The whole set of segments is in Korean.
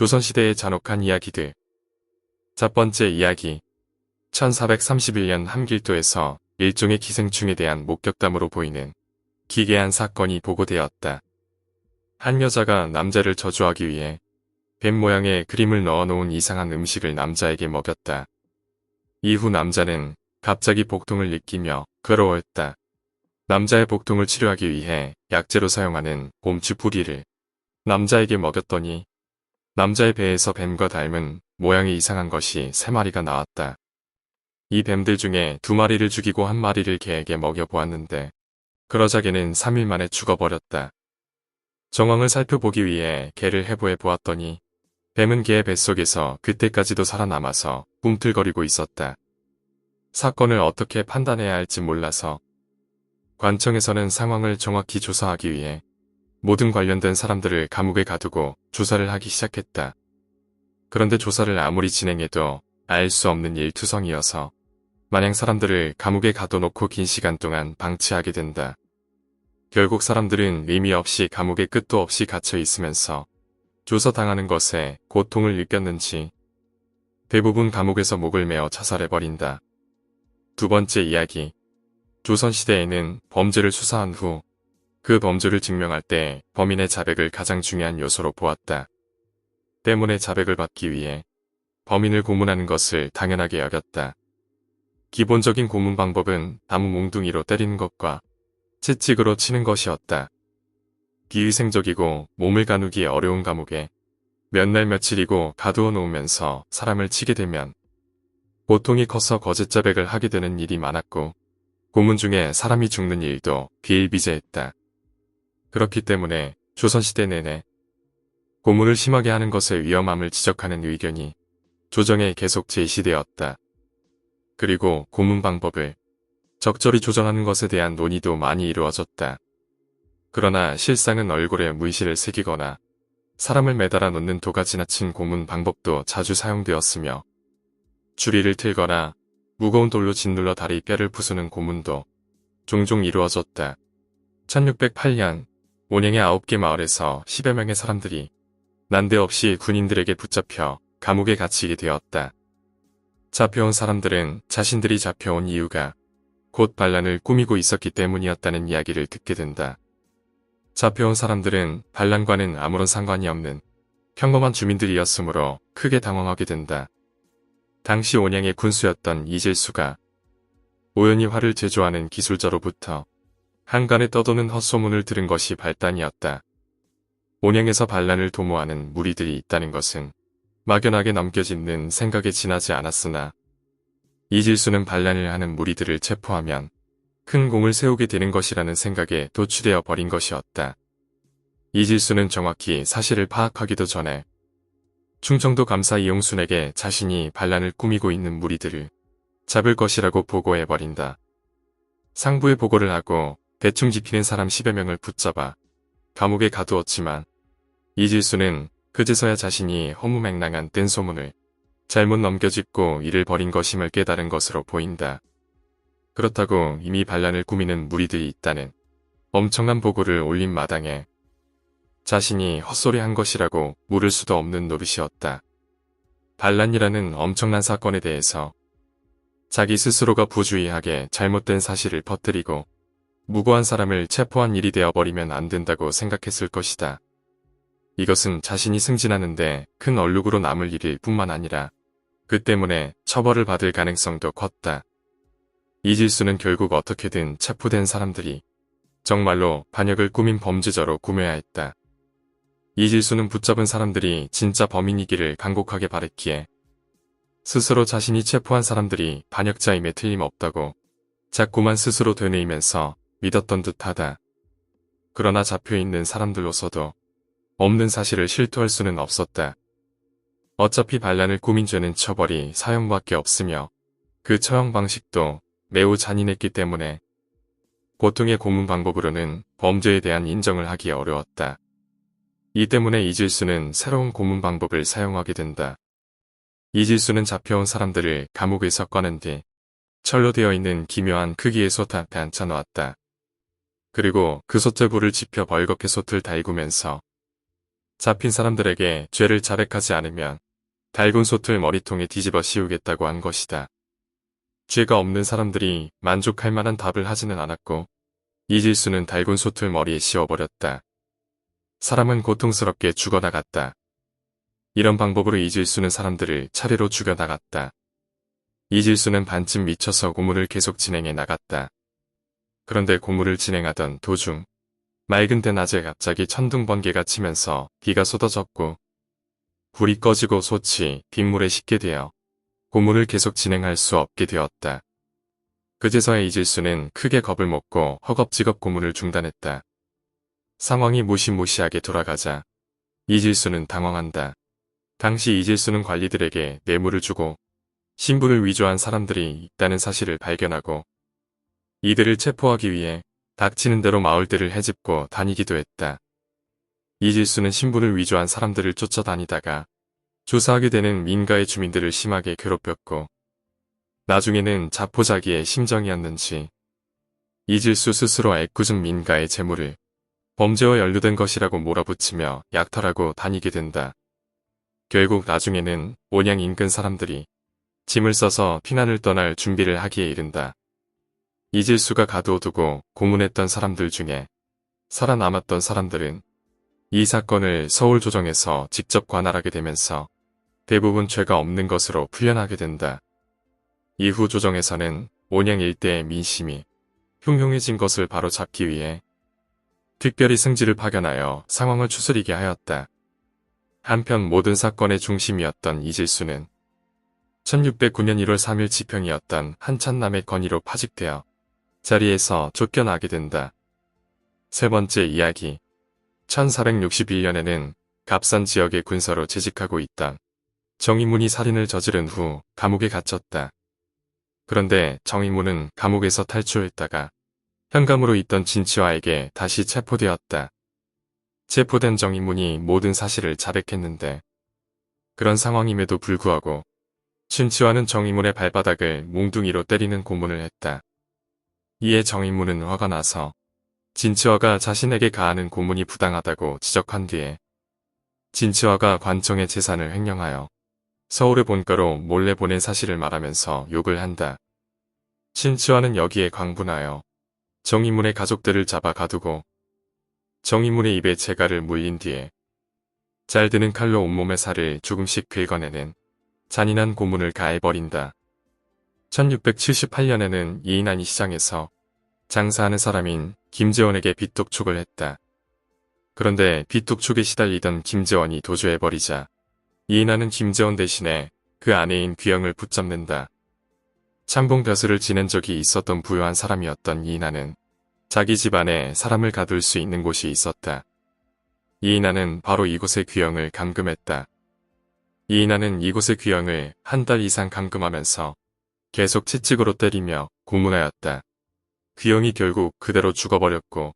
조선시대의 잔혹한 이야기들. 첫 번째 이야기. 1431년 함길도에서 일종의 기생충에 대한 목격담으로 보이는 기괴한 사건이 보고되었다. 한 여자가 남자를 저주하기 위해 뱀 모양의 그림을 넣어놓은 이상한 음식을 남자에게 먹였다. 이후 남자는 갑자기 복통을 느끼며 괴로워했다. 남자의 복통을 치료하기 위해 약재로 사용하는 곰치 뿌리를 남자에게 먹였더니 남자의 배에서 뱀과 닮은 모양이 이상한 것이 세 마리가 나왔다. 이 뱀들 중에 두 마리를 죽이고 한 마리를 개에게 먹여보았는데 그러자 개는 3일 만에 죽어버렸다. 정황을 살펴보기 위해 개를 해부해 보았더니 뱀은 개의 뱃속에서 그때까지도 살아남아서 꿈틀거리고 있었다. 사건을 어떻게 판단해야 할지 몰라서 관청에서는 상황을 정확히 조사하기 위해 모든 관련된 사람들을 감옥에 가두고 조사를 하기 시작했다. 그런데 조사를 아무리 진행해도 알 수 없는 일투성이어서 마냥 사람들을 감옥에 가둬놓고 긴 시간 동안 방치하게 된다. 결국 사람들은 의미 없이 감옥에 끝도 없이 갇혀 있으면서 조사당하는 것에 고통을 느꼈는지 대부분 감옥에서 목을 메어 자살해버린다. 두 번째 이야기. 조선시대에는 범죄를 수사한 후 그 범죄를 증명할 때 범인의 자백을 가장 중요한 요소로 보았다. 때문에 자백을 받기 위해 범인을 고문하는 것을 당연하게 여겼다. 기본적인 고문 방법은 나무 몽둥이로 때리는 것과 채찍으로 치는 것이었다. 비위생적이고 몸을 가누기 어려운 감옥에 몇 날 며칠이고 가두어 놓으면서 사람을 치게 되면 고통이 커서 거짓 자백을 하게 되는 일이 많았고 고문 중에 사람이 죽는 일도 비일비재했다. 그렇기 때문에 조선시대 내내 고문을 심하게 하는 것의 위험함을 지적하는 의견이 조정에 계속 제시되었다. 그리고 고문 방법을 적절히 조정하는 것에 대한 논의도 많이 이루어졌다. 그러나 실상은 얼굴에 문신을 새기거나 사람을 매달아 놓는 도가 지나친 고문 방법도 자주 사용되었으며 주리를 틀거나 무거운 돌로 짓눌러 다리 뼈를 부수는 고문도 종종 이루어졌다. 1608년 온양의 9개 마을에서 10여 명의 사람들이 난데없이 군인들에게 붙잡혀 감옥에 갇히게 되었다. 잡혀온 사람들은 자신들이 잡혀온 이유가 곧 반란을 꾸미고 있었기 때문이었다는 이야기를 듣게 된다. 잡혀온 사람들은 반란과는 아무런 상관이 없는 평범한 주민들이었으므로 크게 당황하게 된다. 당시 온양의 군수였던 이질수가 우연히 활을 제조하는 기술자로부터 한간에 떠도는 헛소문을 들은 것이 발단이었다. 온양에서 반란을 도모하는 무리들이 있다는 것은 막연하게 넘겨짓는 생각에 지나지 않았으나 이질수는 반란을 하는 무리들을 체포하면 큰 공을 세우게 되는 것이라는 생각에 도취되어 버린 것이었다. 이질수는 정확히 사실을 파악하기도 전에 충청도 감사 이용순에게 자신이 반란을 꾸미고 있는 무리들을 잡을 것이라고 보고해버린다. 상부에 보고를 하고 대충 지피는 사람 10여 명을 붙잡아 감옥에 가두었지만 이질수는 그제서야 자신이 허무맹랑한 뜬소문을 잘못 넘겨짚고 일을 벌인 것임을 깨달은 것으로 보인다. 그렇다고 이미 반란을 꾸미는 무리들이 있다는 엄청난 보고를 올린 마당에 자신이 헛소리한 것이라고 물을 수도 없는 노릇이었다. 반란이라는 엄청난 사건에 대해서 자기 스스로가 부주의하게 잘못된 사실을 퍼뜨리고 무고한 사람을 체포한 일이 되어버리면 안 된다고 생각했을 것이다. 이것은 자신이 승진하는데 큰 얼룩으로 남을 일일 뿐만 아니라 그 때문에 처벌을 받을 가능성도 컸다. 이질수는 결국 어떻게든 체포된 사람들이 정말로 반역을 꾸민 범죄자로 구매하였다. 이질수는 붙잡은 사람들이 진짜 범인이기를 간곡하게 바랬기에 스스로 자신이 체포한 사람들이 반역자임에 틀림없다고 자꾸만 스스로 되뇌이면서 믿었던 듯하다. 그러나 잡혀있는 사람들로서도 없는 사실을 실토할 수는 없었다. 어차피 반란을 꾸민 죄는 처벌이 사형밖에 없으며 그 처형 방식도 매우 잔인했기 때문에 고통의 고문 방법으로는 범죄에 대한 인정을 하기 어려웠다. 이 때문에 이질수는 새로운 고문 방법을 사용하게 된다. 이질수는 잡혀온 사람들을 감옥에서 꺼낸 뒤 철로 되어 있는 기묘한 크기의 솥 앞에 앉혀놓았다. 그리고 그 불을 지펴 벌겋게 솥을 달구면서 잡힌 사람들에게 죄를 자백하지 않으면 달군 솥을 머리통에 뒤집어 씌우겠다고 한 것이다. 죄가 없는 사람들이 만족할 만한 답을 하지는 않았고 이질수는 달군 솥을 머리에 씌워버렸다. 사람은 고통스럽게 죽어나갔다. 이런 방법으로 이질수는 사람들을 차례로 죽여나갔다. 이질수는 반쯤 미쳐서 고문을 계속 진행해 나갔다. 그런데 고문을 진행하던 도중 맑은 대낮에 갑자기 천둥 번개가 치면서 비가 쏟아졌고 불이 꺼지고 솥이 빗물에 식게 되어 고문을 계속 진행할 수 없게 되었다. 그제서야 이질수는 크게 겁을 먹고 허겁지겁 고문을 중단했다. 상황이 무시무시하게 돌아가자 이질수는 당황한다. 당시 이질수는 관리들에게 뇌물을 주고 신분을 위조한 사람들이 있다는 사실을 발견하고 이들을 체포하기 위해 닥치는 대로 마을들을 헤집고 다니기도 했다. 이질수는 신분을 위조한 사람들을 쫓아다니다가 조사하게 되는 민가의 주민들을 심하게 괴롭혔고 나중에는 자포자기의 심정이었는지 이질수 스스로 애꿎은 민가의 재물을 범죄와 연루된 것이라고 몰아붙이며 약탈하고 다니게 된다. 결국 나중에는 온양 인근 사람들이 짐을 써서 피난을 떠날 준비를 하기에 이른다. 이질수가 가두어두고 고문했던 사람들 중에 살아남았던 사람들은 이 사건을 서울조정에서 직접 관할하게 되면서 대부분 죄가 없는 것으로 풀려나게 된다. 이후 조정에서는 온양 일대의 민심이 흉흉해진 것을 바로 잡기 위해 특별히 승지를 파견하여 상황을 추스리게 하였다. 한편 모든 사건의 중심이었던 이질수는 1609년 1월 3일 지평이었던 한찬남의 건의로 파직되어 자리에서 쫓겨나게 된다. 세 번째 이야기 1461년에는 갑산 지역의 군서로 재직하고 있던 정의문이 살인을 저지른 후 감옥에 갇혔다. 그런데 정의문은 감옥에서 탈출했다가 현감으로 있던 진치화에게 다시 체포되었다. 체포된 정의문이 모든 사실을 자백했는데 그런 상황임에도 불구하고 진치화는 정의문의 발바닥을 몽둥이로 때리는 고문을 했다. 이에 정인문은 화가 나서 진치화가 자신에게 가하는 고문이 부당하다고 지적한 뒤에 진치화가 관청의 재산을 횡령하여 서울의 본가로 몰래 보낸 사실을 말하면서 욕을 한다. 진치화는 여기에 광분하여 정인문의 가족들을 잡아 가두고 정인문의 입에 재갈을 물린 뒤에 잘 드는 칼로 온몸의 살을 조금씩 긁어내는 잔인한 고문을 가해버린다. 1678년에는 이인환이 시장에서 장사하는 사람인 김재원에게 빚독촉을 했다. 그런데 빚독촉에 시달리던 김재원이 도주해버리자 이인환은 김재원 대신에 그 아내인 귀영을 붙잡는다. 창봉 벼슬을 지낸 적이 있었던 부유한 사람이었던 이인환은 자기 집안에 사람을 가둘 수 있는 곳이 있었다. 이인환은 바로 이곳의 귀영을 감금했다. 이인환은 이곳의 귀영을 한 달 이상 감금하면서 계속 채찍으로 때리며 고문하였다. 귀영이 결국 그대로 죽어버렸고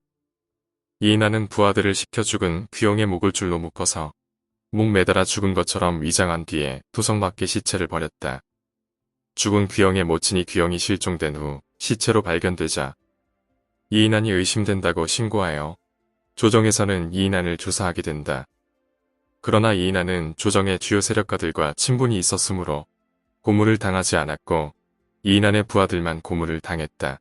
이인하는 부하들을 시켜 죽은 귀영의 목을 줄로 묶어서 목 매달아 죽은 것처럼 위장한 뒤에 도성밖에 시체를 버렸다. 죽은 귀영의 모친이 귀영이 실종된 후 시체로 발견되자 이인환이 의심된다고 신고하여 조정에서는 이인환을 조사하게 된다. 그러나 이인환은 조정의 주요 세력가들과 친분이 있었으므로 고문을 당하지 않았고 이인환의 부하들만 고문을 당했다.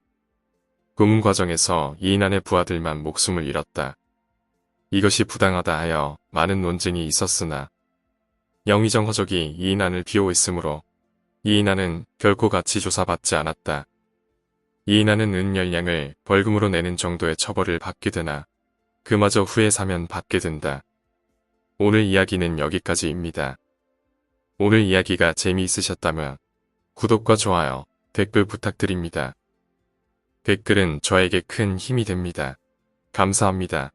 고문 과정에서 이인환의 부하들만 목숨을 잃었다. 이것이 부당하다 하여 많은 논쟁이 있었으나 영의정 허적이 이인환을 비호했으므로 이인환은 결코 같이 조사받지 않았다. 이인환은 은열량을 벌금으로 내는 정도의 처벌을 받게 되나 그마저 후에 사면 받게 된다. 오늘 이야기는 여기까지입니다. 오늘 이야기가 재미있으셨다면 구독과 좋아요, 댓글 부탁드립니다. 댓글은 저에게 큰 힘이 됩니다. 감사합니다.